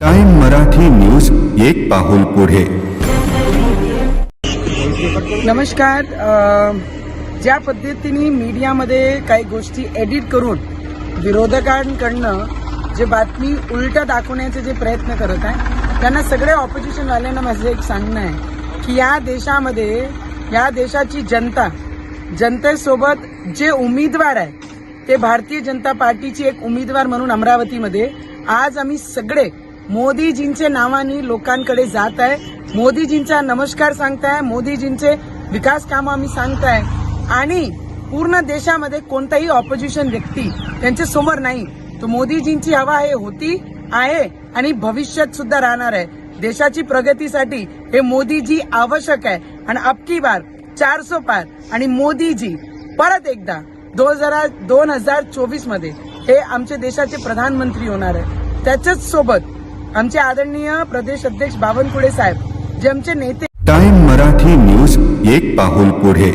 Time Marathi news एक पाहुल पुढे. नमस्कार अ, ज्या पद्धतीने मीडियामध्ये काही गोष्टी एडिट करून विरोधकांकडनं जे बातमी उलटा दाखवण्याचे जे प्रयत्न करत आहे त्यांना सगळे ऑपोजिशनवाल्यांना माझं एक सांगणं आहे की या देशामध्ये या देशाची जनता जनतेसोबत जे उमेदवार आहे ते भारतीय जनता पार्टीची एक उमेदवार म्हणून अमरावतीमध्ये आज आम्ही सगळे मोदीजींचे नावाने लोकांकडे जात आहे. मोदीजींचा नमस्कार सांगताय. मोदीजींचे विकास कामं आम्ही सांगताय. आणि पूर्ण देशामध्ये कोणताही ऑपोजिशन व्यक्ती त्यांच्यासमोर नाही. तो मोदीजींची हवा हे होती आहे आणि भविष्यात सुद्धा राहणार आहे. देशाची प्रगतीसाठी हे मोदीजी आवश्यक आहे. आणि अबकी बार चारसो पार. आणि मोदीजी परत एकदा दोन हजार दोन हजार चोवीसमध्ये हे आमच्या देशाचे प्रधानमंत्री होणार आहे. त्याच्याच सोबत आमचे आदरणीय प्रदेश अध्यक्ष बावनकुळे साहेब जे आमचे नेते टाइम मराठी न्यूज एक पाहुल पुढे.